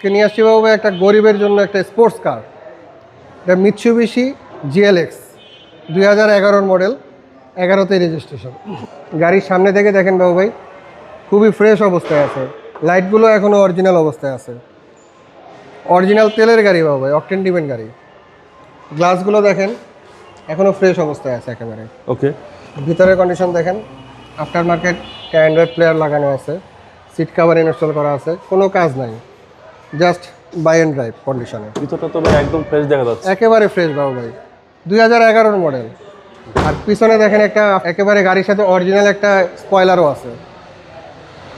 কে নিয়ে আসছি বাবু ভাই একটা গরিবের জন্য একটা স্পোর্টস কার এটা মিৎসুবিশি জিএলএক্স দুই হাজার এগারোর মডেল এগারোতে রেজিস্ট্রেশন গাড়ির সামনে থেকে দেখেন বাবু ভাই খুবই ফ্রেশ অবস্থায় আছে। লাইটগুলো এখনও অরিজিনাল অবস্থায় আছে। অরিজিনাল তেলের গাড়ি বাবু ভাই অকটেন ডিপেন্ড গাড়ি। গ্লাসগুলো দেখেন এখনও ফ্রেশ অবস্থায় আছে একেবারে। ওকে ভিতরের কন্ডিশন দেখেন আফটার মার্কেট অ্যান্ড্রয়েড প্লেয়ার লাগানো আছে। সিট কাভার ইনস্টল করা আছে কোনো কাজ নাই। জাস্ট বাই অ্যান্ড ড্রাইভ কন্ডিশনে। ভিতরটা তো ভাই একদম ফ্রেশ দেখা যাচ্ছে। একেবারে ফ্রেশ বাবু ভাই। দুই হাজার এগারোর মডেল আর পিছনে দেখেন একটা একেবারে গাড়ির সাথে অরিজিনাল একটা স্পয়লারও আছে।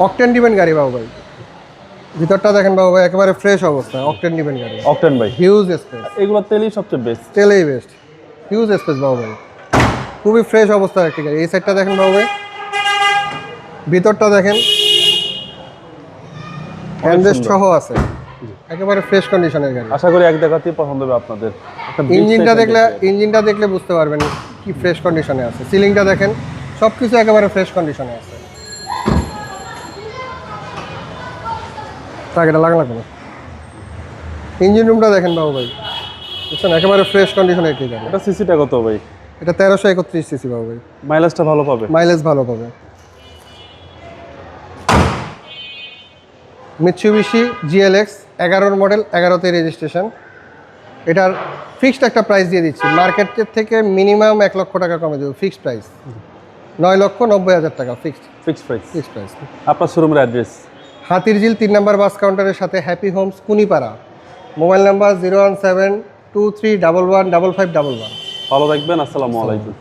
অকটেন ডিপেন্ড গাড়ি বাবু ভাই। ভিতরটা দেখেন বাবু ভাই একেবারে ফ্রেশ অবস্থা অকটেন ডিপেন্ড গাড়ি। অকটেন ভাই। হিউজ স্পেস এগুলো তেলই সবচেয়ে বেস্ট তেলেই বেস্ট হিউজ স্পেস বাবু ভাই। খুবই ফ্রেশ অবস্থার একটি গাড়ি। এই সাইডটা দেখেন বাবু ভাই। ভিতরটা দেখেন। হ্যান্ডরেস্ট সহ আছে। একেবারে ফ্রেশ কন্ডিশনের গাড়ি। আশা করি এক দেখাতেই পছন্দ হবে আপনাদের। ইঞ্জিনটা দেখলে ইঞ্জিনটা দেখলে বুঝতে পারবেন কি ফ্রেশ কন্ডিশনে আছে। সিলিংটা দেখেন সব কিছু একেবারে ফ্রেশ কন্ডিশনে আছে। টাকাটা লাগলা কেন ইঞ্জিন রুমটা দেখেন বাবু ভাই। বুঝছেন? একেবারে ফ্রেশ কন্ডিশনে গাড়ি। এটা সিসিটা কত ভাই? এটা তেরোশো একত্রিশ সিসি বাবু ভাই। মাইলেজটা ভালো পাবে? মাইলেজ ভালো পাবে। মিৎসুবিশি জিএলএক্স এগারোর মডেল এগারোতে রেজিস্ট্রেশন এটার ফিক্সড একটা প্রাইস দিয়ে দিচ্ছি। মার্কেটের থেকে মিনিমাম এক লক্ষ টাকা কমে দেবো ফিক্সড প্রাইস নয় লক্ষ নব্বই হাজার টাকা fixed fixed price fixed price আপনার শোরুমের অ্যাড্রেস হাতিরঝিল তিন নম্বর বাস কাউন্টারের সাথে Happy Homes Kunipara. Mobile number zero one seven two three double one double five double one ভালো থাকবেন আসসালামু আলাইকুম।